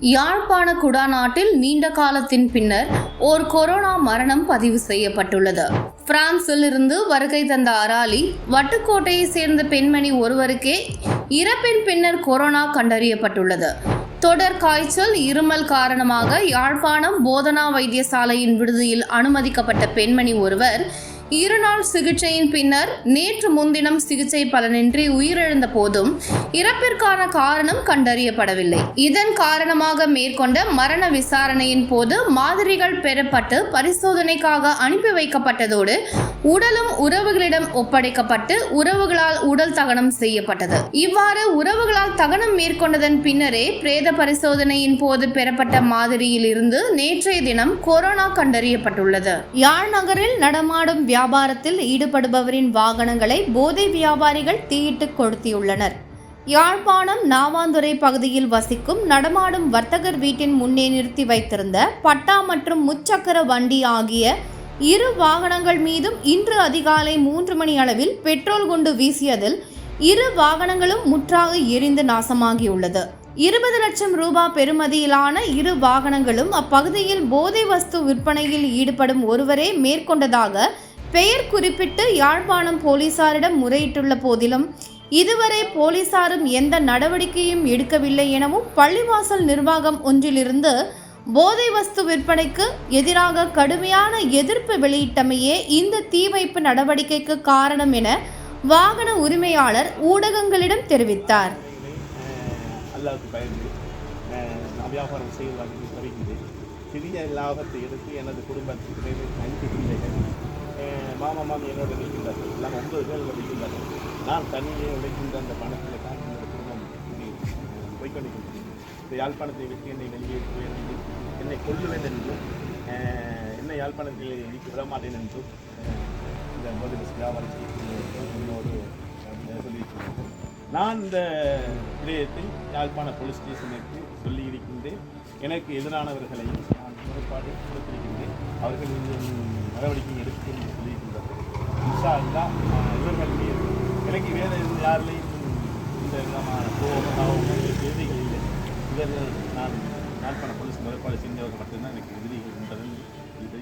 யாழ்ப்பாண குடாநாட்டில் நீண்ட காலத்தின் பின்னர் ஓர் கொரோனா மரணம் பதிவு செய்யப்பட்டுள்ளது. பிரான்சில் இருந்து வருகை தந்த அராலி வட்டுக்கோட்டையை சேர்ந்த பெண்மணி ஒருவருக்கே இறப்பின் பின்னர் கொரோனா கண்டறியப்பட்டுள்ளது. தொடர் காய்ச்சல் இருமல் காரணமாக யாழ்ப்பாணம் போதனா வைத்தியசாலையின் விடுதியில் அனுமதிக்கப்பட்ட பெண்மணி ஒருவர் இருநாள் சிகிச்சையின் பின்னர் நேற்று முன்தினம் சிகிச்சை பலனின்றி உயிரிழந்த போதும் இறப்பிற்கான காரணம் கண்டறியப்படவில்லை. இதன் காரணமாக மேற்கொண்ட மரண விசாரணையின் போது மாதிரிகள் பெறப்பட்டு பரிசோதனைக்காக அனுப்பி வைக்கப்பட்டதோடு உடலும் உறவுகளிடம் ஒப்படைக்கப்பட்டு உறவுகளால் உடல் தகனம் செய்யப்பட்டது. இவ்வாறு உறவுகளால் தகனம் மேற்கொண்டதன் பின்னரே பிரேத பரிசோதனையின் போது பெறப்பட்ட மாதிரியில் இருந்து நேற்றைய தினம் கொரோனா கண்டறியப்பட்டுள்ளது. யாழ் நகரில் நடமாடும் வியாபாரத்தில் ஈடுபடுபவரின் வாகனங்களை போதை வியாபாரிகள் தீயிட்டு கொளுத்தியுள்ளனர். யாழ்ப்பாணம் நாவாந்துறை பகுதியில் வசிக்கும் நடமாடும் வர்த்தகர் வீட்டின் முன்னே நிறுத்தி வைத்திருந்த பட்டா மற்றும் முச்சக்கர வண்டி ஆகிய இரு வாகனங்கள் மீதும் இன்று அதிகாலை மூன்று மணி அளவில் பெட்ரோல் குண்டு வீசியதில் இரு வாகனங்களும் முற்றாக எரிந்து நாசமாகியுள்ளது. இருபது லட்சம் ரூபாய் பெறுமதியிலான இரு வாகனங்களும் அப்பகுதியில் போதை வஸ்து விற்பனையில் ஈடுபடும் ஒருவரே மேற்கொண்டதாக பெயர் குறிப்பிட்டு யாழ்ப்பாணம் போலீசாரிடம் முறையிட்டுள்ள போதிலும் இதுவரை போலீசாரும் எந்த நடவடிக்கையும் எடுக்கவில்லை எனவும் பள்ளிவாசல் நிர்வாகம் ஒன்றிலிருந்து போதை வஸ்து விற்பனைக்கு எதிராக கடுமையான எதிர்ப்பு வெளியிட்டமையே இந்த தீவைப்பு நடவடிக்கைக்கு காரணம் என வாகன உரிமையாளர் ஊடகங்களிடம் தெரிவித்தார். அல்லாவுக்கு பயந்து வியாபாரம் செய்வதாக சிறிய லாபத்தை எடுத்து எனது குடும்பத்துக்கு மாமா மாமி என்னோட இருக்கின்றார்கள் எல்லாம் ஒன்பது பேர் இருக்கின்றார்கள் நான் தனியே உழைக்கின்ற அந்த பணத்தில் தான் என்னோட குடும்பம் இங்கே போய்கொண்டிருக்கின்றது இந்த யாழ்ப்பாணத்தை விட்டு என்னை வெளியேற்றுவேன் என்று என்னை கொள்ளுவேன் என்றும் என்னை யாழ்ப்பாணத்தில் இடிக்க விட மாட்டேன் என்றும் இந்த முதல் வியாபாரம் என்னோடு சொல்லியிருக்கிறேன் நான் இந்த விடயத்தில் யாழ்ப்பாண போலீஸ் ஸ்டேஷனுக்கு சொல்லி இருக்கின்றேன் எனக்கு எதிரானவர்களையும் நான் முறைப்பாடு கொடுத்திருக்கின்றேன். அவர்கள் நடவடிக்கை எடுக்கும் என்று இன்ஷா அல்லா இவர்கள் மீது எனக்கு வேறு யாரிலையும் இந்த விதமான கோபமாகவும் எதிரிகள் இல்லை. இவர்கள் நான் யாழ்ப்பாண போலீஸ் முறைப்பாடு செஞ்சவர்கள் மட்டும்தான் எனக்கு எதிரிகள் என்பதில் இது